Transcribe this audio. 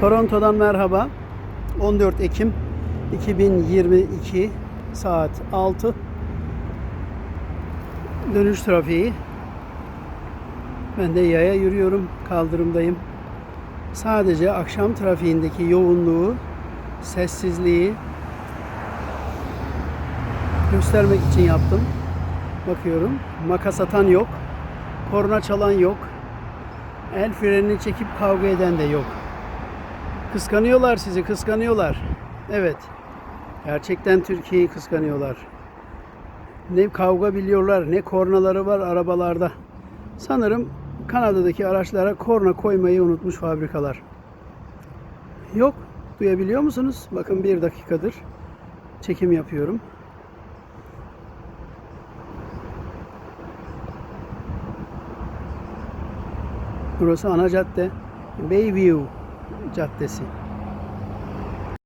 Toronto'dan merhaba. 14 Ekim 2022 saat 6. Dönüş trafiği. Ben de yaya yürüyorum. Kaldırımdayım. Sadece akşam trafiğindeki yoğunluğu, sessizliği göstermek için yaptım. Bakıyorum. Makas atan yok. Korna çalan yok. El frenini çekip kavga eden de yok. Kıskanıyorlar sizi, kıskanıyorlar. Evet. Gerçekten Türkiye'yi kıskanıyorlar. Ne kavga biliyorlar, ne kornaları var arabalarda. Sanırım Kanada'daki araçlara korna koymayı unutmuş fabrikalar. Yok. Duyabiliyor musunuz? Bakın bir dakikadır çekim yapıyorum. Burası ana cadde. Bayview যাচ্তেছি